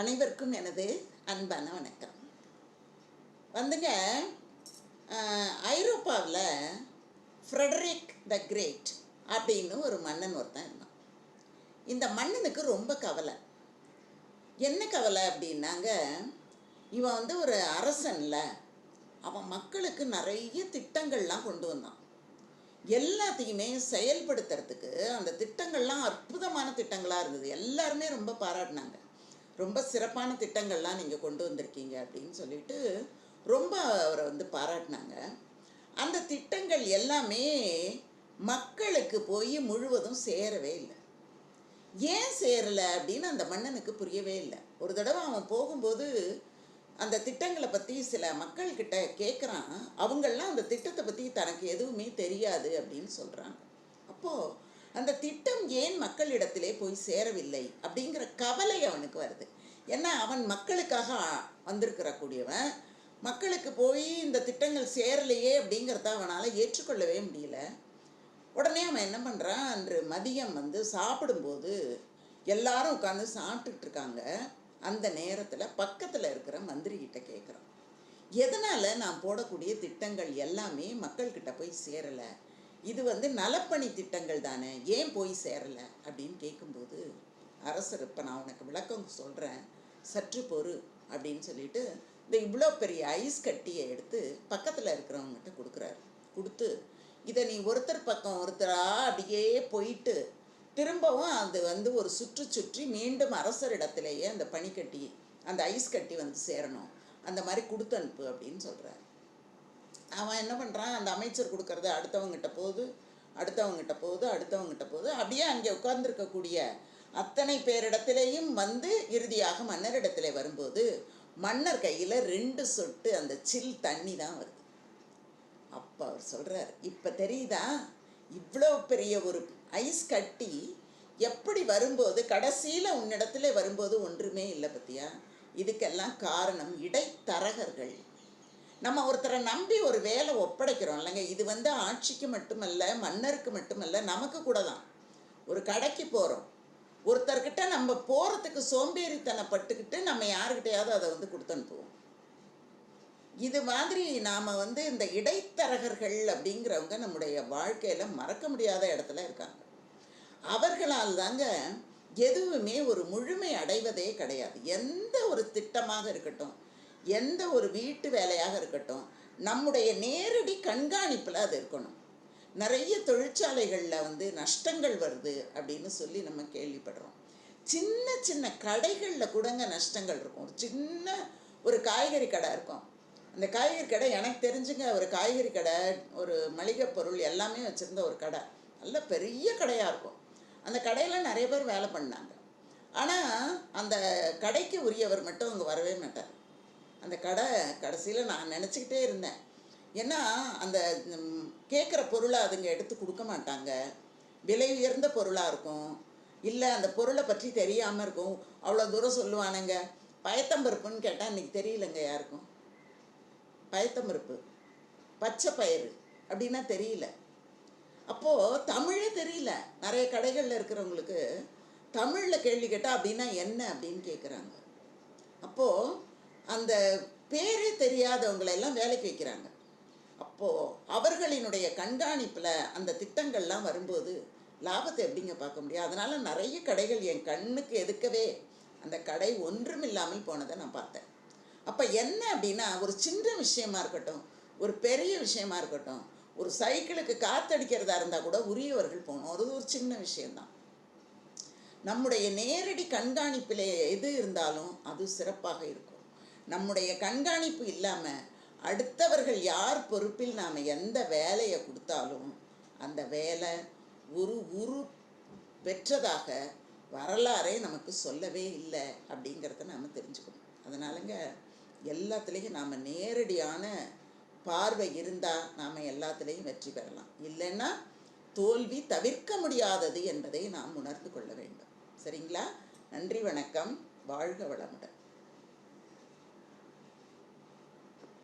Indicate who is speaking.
Speaker 1: அனைவருக்கும் எனது அன்பான வணக்கம். வந்துங்க ஐரோப்பாவில் ஃப்ரெடரிக் த கிரேட் அப்படின்னு ஒரு மன்னன் ஒருத்தன் இருந்தான். இந்த மன்னனுக்கு ரொம்ப கவலை. என்ன கவலை அப்படின்னாங்க இவன் வந்து ஒரு அரசன்ல அவன் மக்களுக்கு நிறைய திட்டங்கள்லாம் கொண்டு வந்தான். எல்லாத்தையுமே செயல்படுத்துறதுக்கு அந்த திட்டங்கள்லாம் அற்புதமான திட்டங்களாக இருந்தது. எல்லாருமே ரொம்ப பாராட்டினாங்க. ரொம்ப சிறப்பான திட்டங்கள்லாம் நீங்கள் கொண்டு வந்திருக்கீங்க அப்படின்னு சொல்லிட்டு ரொம்ப அவரை வந்து பாராட்டினாங்க. அந்த திட்டங்கள் எல்லாமே மக்களுக்கு போய் முழுவதும் சேரவே இல்லை. ஏன் சேரலை அப்படின்னு அந்த மன்னனுக்கு புரியவே இல்லை. ஒரு தடவை அவன் போகும்போது அந்த திட்டங்களை பற்றி சில மக்கள்கிட்ட கேட்குறான் அவங்களாம் அந்த திட்டத்தை பற்றி தனக்கு எதுவுமே தெரியாது அப்படின்னு சொல்கிறாங்க அப்போது அந்த திட்டம் ஏன் மக்களிடத்திலே போய் சேரவில்லை அப்படிங்கிற கவலை அவனுக்கு வருது. ஏன்னா அவன் மக்களுக்காக வந்திருக்கிற கூடியவன் மக்களுக்கு போய் இந்த திட்டங்கள் சேரலையே அப்படிங்கிறத அவனால் ஏற்றுக்கொள்ளவே முடியல. உடனே அவன் என்ன பண்ணுறான் அன்று மதியம் வந்து சாப்பிடும்போது எல்லாரும் உட்காந்து சாப்பிட்டுட்டு இருக்காங்க. அந்த நேரத்தில் பக்கத்தில் இருக்கிற மந்திரிகிட்ட கேட்குறான் எதனால் நான் போடக்கூடிய திட்டங்கள் எல்லாமே மக்கள்கிட்ட போய் சேரலை? இது வந்து நலப்பணி திட்டங்கள் தானே ஏன் போய் சேரலை? அப்படின்னு கேட்கும்போது அரசர் இப்போ நான் உனக்கு விளக்கம் சொல்கிறேன் சற்று பொறு அப்படின்னு சொல்லிட்டு இந்த இவ்வளோ பெரிய ஐஸ் கட்டியை எடுத்து பக்கத்தில் இருக்கிறவங்ககிட்ட கொடுக்குறாரு. கொடுத்து இதை நீ ஒருத்தர் பக்கம் ஒருத்தராக அப்படியே போயிட்டு திரும்பவும் அது வந்து ஒரு சுற்று சுற்றி மீண்டும் அரசரிடத்திலேயே அந்த பனிக்கட்டி அந்த ஐஸ் கட்டி வந்து சேரணும். அந்த மாதிரி கொடுத்து அனுப்பு அப்படின்னு சொல்கிறார் அவன் என்ன பண்ணுறான் அந்த அமைச்சர் கொடுக்கறது அடுத்தவங்ககிட்ட போகுது அடுத்தவங்ககிட்ட போகுது அடுத்தவங்ககிட்ட போகுது அப்படியே அங்கே உட்கார்ந்துருக்கக்கூடிய அத்தனை பேரிடத்திலேயும் வந்து இறுதியாக மன்னரிடத்துல வரும்போது மன்னர் கையில் ரெண்டு சொட்டு அந்த சில் தண்ணி தான் வருது. அப்போ அவர் சொல்கிறார் இப்போ தெரியுதா? இவ்வளோ பெரிய ஒரு ஐஸ் கட்டி எப்படி வரும்போது கடைசியில் உன்னிடத்துல வரும்போது ஒன்றுமே இல்லை பத்தியா? இதுக்கெல்லாம் காரணம் இடைத்தரகர்கள். நம்ம ஒருத்தரை நம்பி ஒரு வேலை ஒப்படைக்கிறோம். இல்லைங்க இது வந்து ஆட்சிக்கு மட்டுமல்ல மன்னருக்கு மட்டுமல்ல நமக்கு கூட தான். ஒரு கடைக்கு போகிறோம் ஒருத்தர்கிட்ட நம்ம போகிறதுக்கு சோம்பேறித்தனப்பட்டுக்கிட்டு நம்ம யாருக்கிட்டையாவது அதை வந்து கொடுத்து அனுப்புவோம். இது மாதிரி நாம் வந்து இந்த இடைத்தரகர்கள் அப்படிங்கிறவங்க நம்முடைய வாழ்க்கையில் மறக்க முடியாத இடத்துல இருக்காங்க. அவர்களால் தாங்க எதுவுமே ஒரு முழுமை அடைவதே கிடையாது. எந்த ஒரு திட்டமாக இருக்கட்டும் எந்த ஒரு வீட்டு வேலையாக இருக்கட்டும் நம்முடைய நேரடி கண்காணிப்பில் அது இருக்கணும். நிறைய தொழிற்சாலைகளில் வந்து நஷ்டங்கள் வருது அப்படின்னு சொல்லி நம்ம கேள்விப்படுறோம். சின்ன சின்ன கடைகளில் கூடங்க நஷ்டங்கள் இருக்கும். ஒரு சின்ன ஒரு காய்கறி கடை இருக்கும். அந்த காய்கறி கடை எனக்கு தெரிஞ்சுங்க ஒரு காய்கறி கடை ஒரு மளிகை பொருள் எல்லாமே வச்சுருந்த ஒரு கடை. நல்ல பெரிய கடையாக இருக்கும். அந்த கடையில் நிறைய பேர் வேலை பண்ணாங்க. ஆனால் அந்த கடைக்கு உரியவர் மட்டும் அங்கே வரவே மாட்டார். அந்த கடை கடைசியில் நான் நினச்சிக்கிட்டே இருந்தேன். ஏன்னா அந்த கேட்குற பொருளை அதுங்க எடுத்து கொடுக்க மாட்டாங்க. விலை உயர்ந்த பொருளாக இருக்கும். இல்லை அந்த பொருளை பற்றி தெரியாமல் இருக்கும். அவ்வளோ தூரம் சொல்லுவானுங்க. பயத்தம்பருப்புன்னு கேட்டால் இன்றைக்கி தெரியலங்க யாருக்கும். பயத்தம்பருப்பு பச்சை பயிறு அப்படின்னா தெரியல. அப்போது தமிழே தெரியல. நிறைய கடைகளில் இருக்கிறவங்களுக்கு தமிழில் கேள்வி கேட்டால் அப்படின்னா என்ன அப்படின்னு கேட்குறாங்க அப்போது அந்த பேரே தெரியாதவங்களெல்லாம் வேலைக்கு வைக்கிறாங்க. அப்போது அவர்களினுடைய கண்காணிப்பில் அந்த திட்டங்கள்லாம் வரும்போது லாபத்தை எப்படிங்க பார்க்க முடியும்? அதனால் நிறைய கடைகள் என் கண்ணுக்கு எதுக்கவே அந்த கடை ஒன்றும் இல்லாமல் போனதை நான் பார்த்தேன். அப்போ என்ன அப்படின்னா ஒரு சின்ன விஷயமா இருக்கட்டும் ஒரு பெரிய விஷயமா இருக்கட்டும் ஒரு சைக்கிளுக்கு காத்தடிக்கிறதா இருந்தால் கூட உரியவர்கள் போகணும். அது ஒரு சின்ன விஷயந்தான் நம்முடைய நேரடி கண்காணிப்பில் எது இருந்தாலும் அது சிறப்பாக இருக்கும். நம்முடைய கண்காணிப்பு இல்லாமல் அடுத்தவர்கள் யார் பொறுப்பில் நாம் எந்த வேலையை கொடுத்தாலும் அந்த வேலை ஒரு உரு பெற்றதாக வரலாறே நமக்கு சொல்லவே இல்லை அப்படிங்கிறத நாம் தெரிஞ்சுக்கணும். அதனாலங்க எல்லாத்துலேயும் நாம் நேரடியான பார்வை இருந்தால் நாம் எல்லாத்துலேயும் வெற்றி பெறலாம். இல்லைன்னா தோல்வி தவிர்க்க முடியாதது என்பதை நாம் உணர்ந்து கொள்ள வேண்டும். சரிங்களா? நன்றி வணக்கம். வாழ்க வளமுடன்.